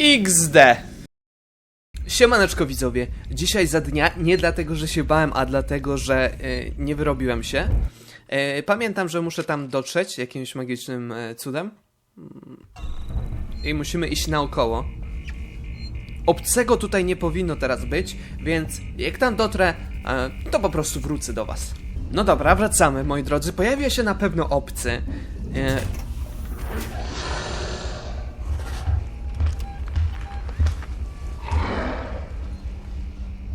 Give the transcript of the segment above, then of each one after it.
XD! Siemaneczko widzowie, dzisiaj za dnia, nie dlatego, że się bałem, a dlatego, że e, nie wyrobiłem się. E, pamiętam, że muszę tam dotrzeć jakimś magicznym e, cudem. I musimy iść naokoło. Obcego tutaj nie powinno teraz być, więc jak tam dotrę, e, to po prostu wrócę do was. No dobra, wracamy, moi drodzy. Pojawia się na pewno obcy. E,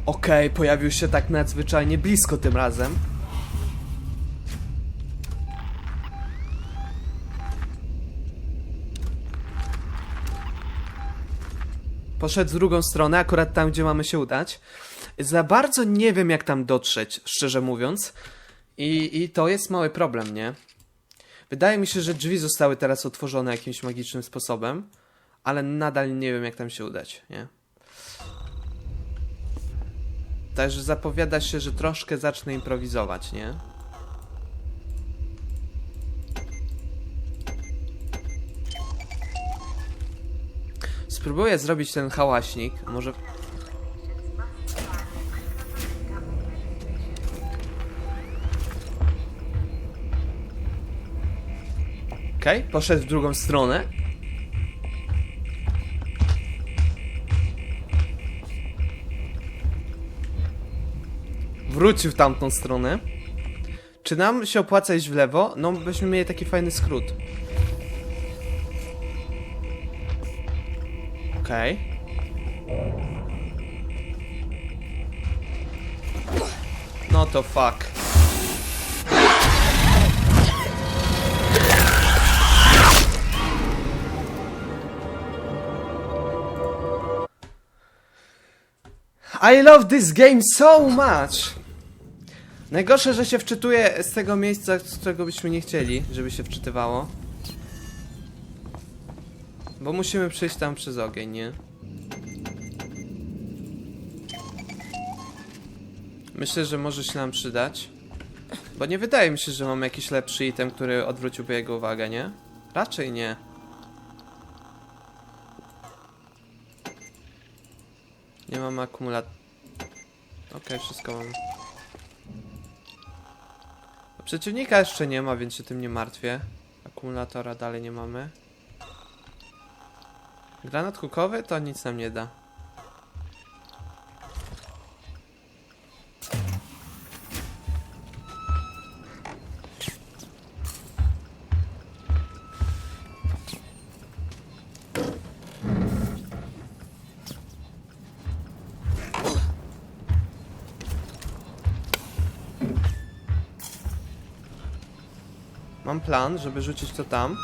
Okej, pojawił się tak nadzwyczajnie blisko tym razem. Poszedł w drugą stronę, akurat tam, gdzie mamy się udać. Za bardzo nie wiem, jak tam dotrzeć, szczerze mówiąc. I, I to jest mały problem, nie? Wydaje mi się, że drzwi zostały teraz otworzone jakimś magicznym sposobem, ale nadal nie wiem, jak tam się udać, nie? Także zapowiada się, że troszkę zacznę improwizować, nie? Spróbuję zrobić ten hałaśnik. Może. Okej, okay, poszedł w drugą stronę. Wrócił w tamtą stronę. Czy nam się opłaca iść w lewo? No, byśmy mieli taki fajny skrót. Okej. No to fuck. I love this game so much! Najgorsze, że się wczytuje z tego miejsca, z którego byśmy nie chcieli, żeby się wczytywało. Bo musimy przejść tam przez ogień, nie? Myślę, że może się nam przydać. Bo nie wydaje mi się, że mamy jakiś lepszy item, który odwróciłby jego uwagę, nie? Raczej nie. Nie mamy akumulat... Okej, wszystko mamy. Przeciwnika jeszcze nie ma, więc się tym nie martwię. Akumulatora dalej nie mamy. Granat hukowy to nic nam nie da. Mam plan, żeby rzucić to tam.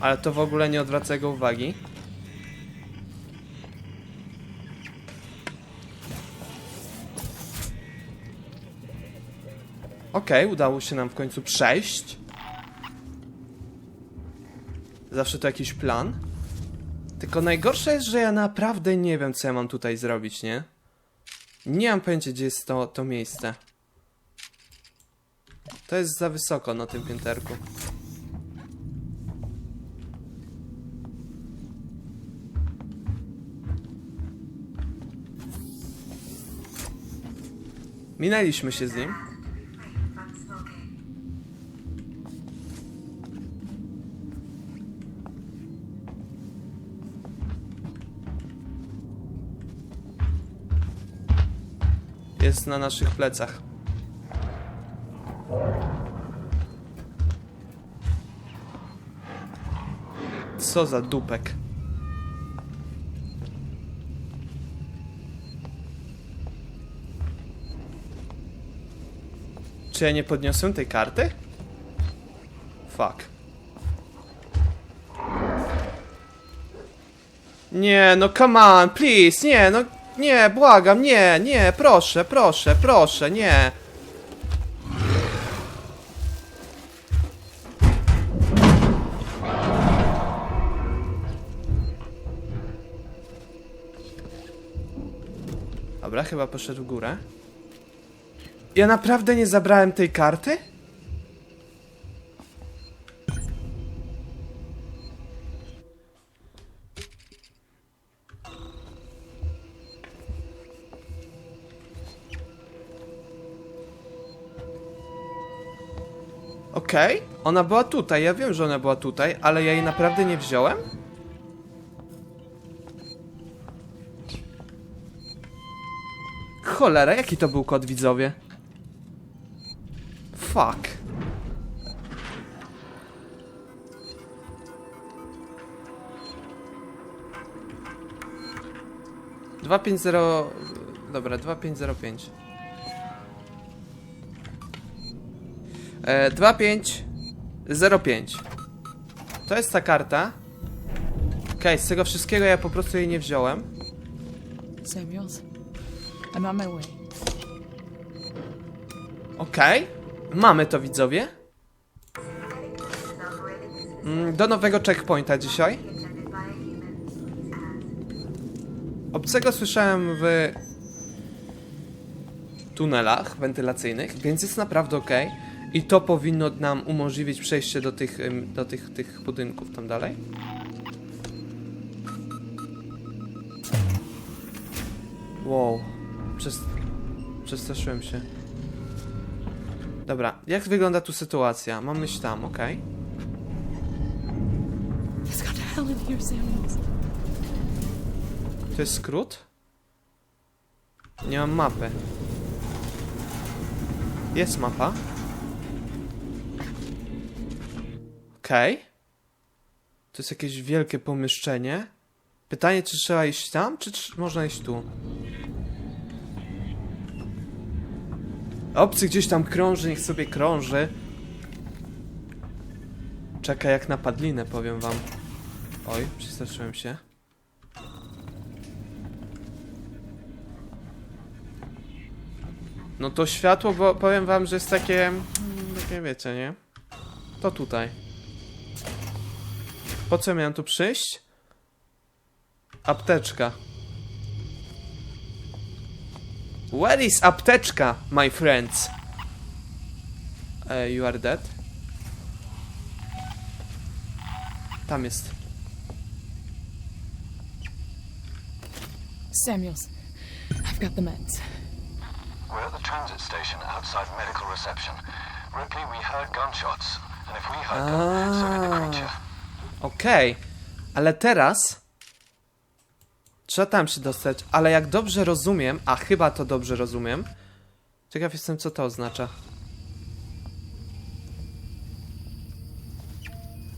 Ale to w ogóle nie odwraca jego uwagi. Okej, udało się nam w końcu przejść. Zawsze to jakiś plan. Tylko najgorsze jest, że ja naprawdę nie wiem, co ja mam tutaj zrobić, nie? Nie mam pojęcia, gdzie jest to, to miejsce. To jest za wysoko na tym pięterku. Minęliśmy się z nim. Jest na naszych plecach. Co za dupek. Czy ja nie podniosłem tej karty? Fuck. Nie, no come on, please, nie, no nie, błagam, nie, nie, proszę, proszę, proszę, nie. Dobra, chyba poszedł w górę. Ja naprawdę nie zabrałem tej karty? Okej, ona była tutaj, ja wiem, że ona była tutaj, ale ja jej naprawdę nie wziąłem? Cholera, jaki to był kod widzowie? Fuck. Dwa pięć zero... Dobra, dwa pięć zero pięć. E, dwa pięć zero pięć. To jest ta karta. Okej, z tego wszystkiego ja po prostu jej nie wziąłem. Samuels, I'm on my way. Okej, mamy to widzowie. Mm, Do nowego checkpointa dzisiaj. Obcego słyszałem w tunelach wentylacyjnych, więc jest naprawdę ok. I to powinno nam umożliwić przejście do tych, do tych, tych budynków tam dalej. Wow, Przes przestraszyłem się. Dobra, jak wygląda tu sytuacja? Mam iść tam, Samuels. To jest skrót? Nie mam mapy. Jest mapa. Okej. To jest jakieś wielkie pomieszczenie. Pytanie, czy trzeba iść tam, czy, czy można iść tu? Obcy gdzieś tam krąży, niech sobie krąży. Czeka jak na padlinę, powiem wam. Oj, przestraszyłem się. No to światło, bo powiem wam, że jest takie... mm, Takie wiecie, nie? To tutaj. Po co miałem tu przyjść? Apteczka. Where is apteczka, my friends? Uh, you are dead. Tam jest. Samuels, I've got the meds. We're at the transit station outside medical reception. Ripley, we heard gunshots. And if we heard them, so did the creature. Okej, ale teraz trzeba tam się dostać, ale jak dobrze rozumiem, a chyba to dobrze rozumiem, ciekaw jestem co to oznacza.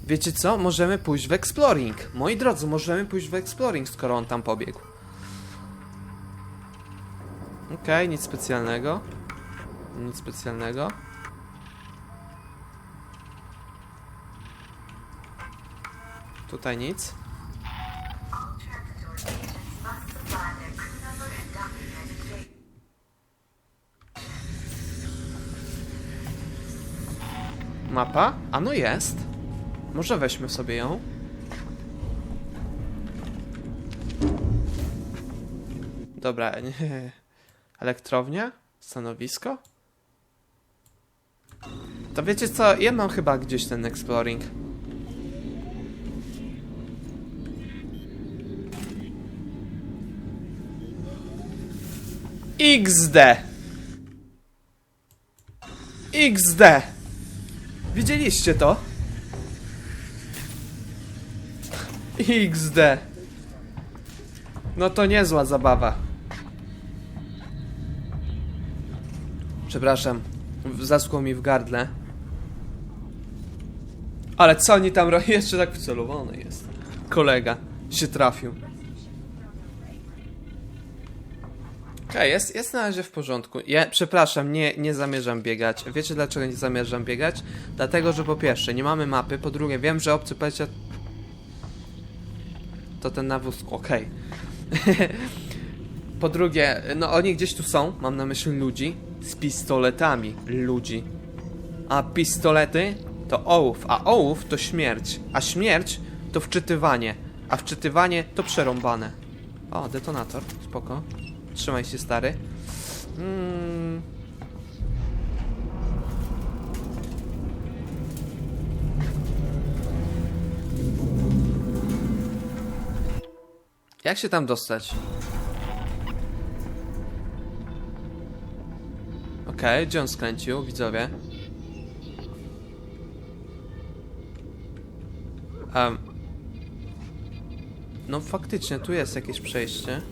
Wiecie co? Możemy pójść w exploring. Moi drodzy, możemy pójść w exploring, skoro on tam pobiegł. Okej, nic specjalnego. Nic specjalnego. Tutaj nic. Mapa? A no jest. Może weźmy sobie ją. Dobra, nie. Elektrownia? Stanowisko? To wiecie co? Ja mam chyba gdzieś ten exploring. XD. XD. Widzieliście to? XD. No to niezła zabawa. Przepraszam, zaschło mi w gardle. Ale co oni tam robią? Jeszcze tak wcelowany jest. Kolega się trafił. Okej, jest, jest na razie w porządku. Ja, przepraszam, nie, nie zamierzam biegać. Wiecie dlaczego nie zamierzam biegać? Dlatego, że po pierwsze, nie mamy mapy, po drugie, wiem, że obcy powiedział... To ten nawóz... Okej. po drugie, no oni gdzieś tu są, mam na myśli ludzi, z pistoletami ludzi. A pistolety to ołów, a ołów to śmierć, a śmierć to wczytywanie, a wczytywanie to przerąbane. O, detonator, spoko. Trzymaj się, stary. Mm. Jak się tam dostać? Okej, okay, gdzie on skręcił, widzowie? Um. No faktycznie, tu jest jakieś przejście.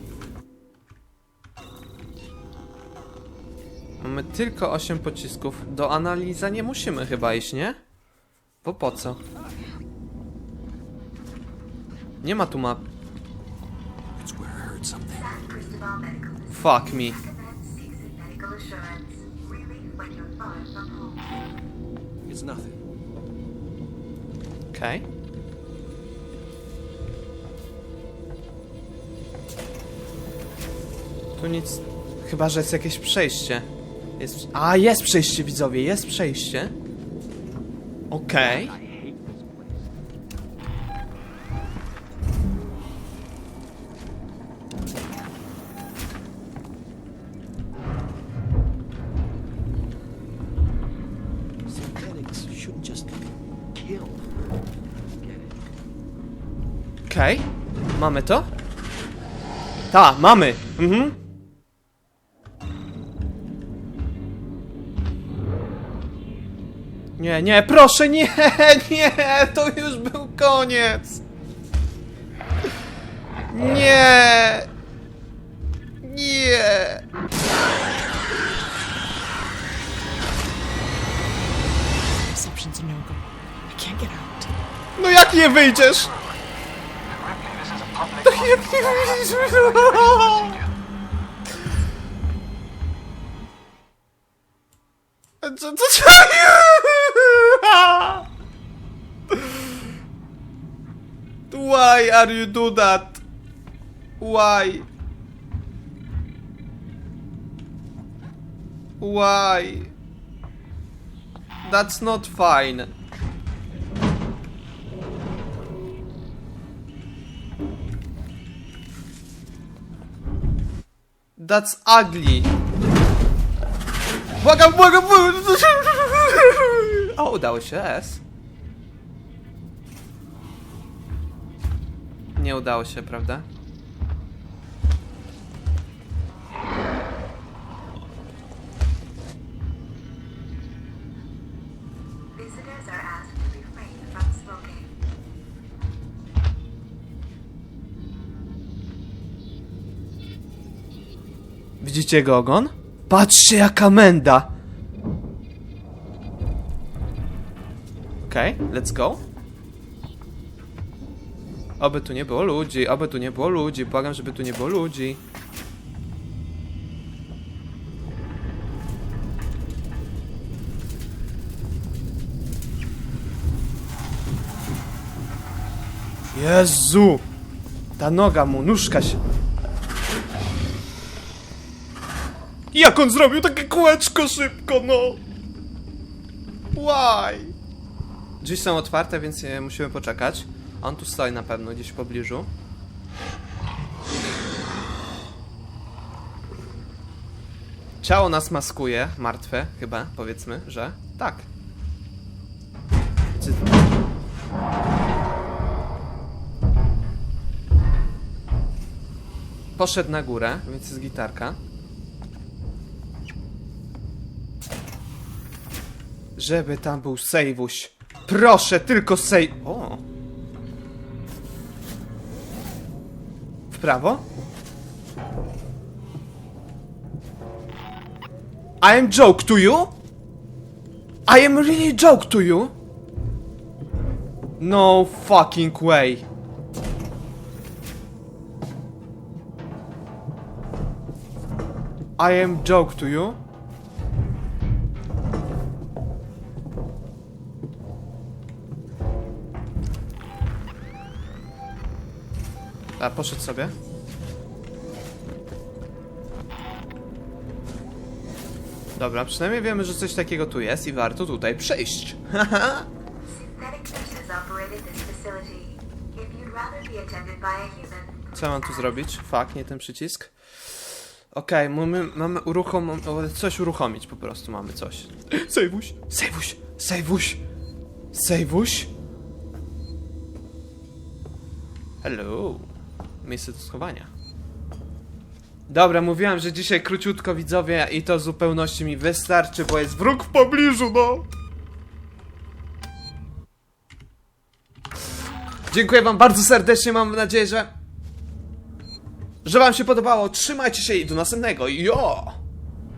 Mamy tylko 8 pocisków. Do analiza nie musimy chyba iść, nie? Bo po co? Nie ma tu map. Fuck me. It's nothing. Okej. Tu nic. Chyba, że jest jakieś przejście. Jest. A, jest przejście, widzowie, jest przejście. Okej. It? Okej. Mamy to? Ta, mamy. Mhm. Nie, nie, proszę, nie, nie, to już był koniec. Nie. Nie. Reception's a no-go. I can't get out. No jak nie wyjdziesz? Public Jak nie wyjdziesz? Co, co, co? Why are you do that? Why? Why? That's not fine. That's ugly. Błagam. O, udało się, S. Nie udało się, prawda? Widzicie jego ogon? Patrzcie, jaka menda! Okej, let's go. Oby tu nie było ludzi, oby tu nie było ludzi, błagam, żeby tu nie było ludzi. Jezu! Ta noga mu, nóżka się... Jak on zrobił takie kółeczko szybko, no? Why? Drzwi są otwarte, więc e, musimy poczekać. On tu stoi na pewno gdzieś w pobliżu. Ciało nas maskuje, martwe chyba, powiedzmy, że tak. Poszedł na górę, więc jest gitarka. Żeby tam był sejwuś. Proszę, tylko sej... O! W prawo? I am joke to you? I am really joke to you? No fucking way. I am joke to you? A, poszedł sobie. Dobra, przynajmniej wiemy, że coś takiego tu jest i warto tutaj przejść. Co mam tu zrobić? Fuck, nie ten przycisk. Okej, mamy, mamy uruchom... coś uruchomić po prostu, mamy coś. Sejwuś! Sejwuś! Sejwuś! Sejwuś! Hello! Miejsce do schowania. Dobra, mówiłem, że dzisiaj króciutko widzowie i to zupełności mi wystarczy, bo jest wróg w pobliżu, no! Dziękuję wam bardzo serdecznie, mam nadzieję, że... że wam się podobało. Trzymajcie się i do następnego. Jo!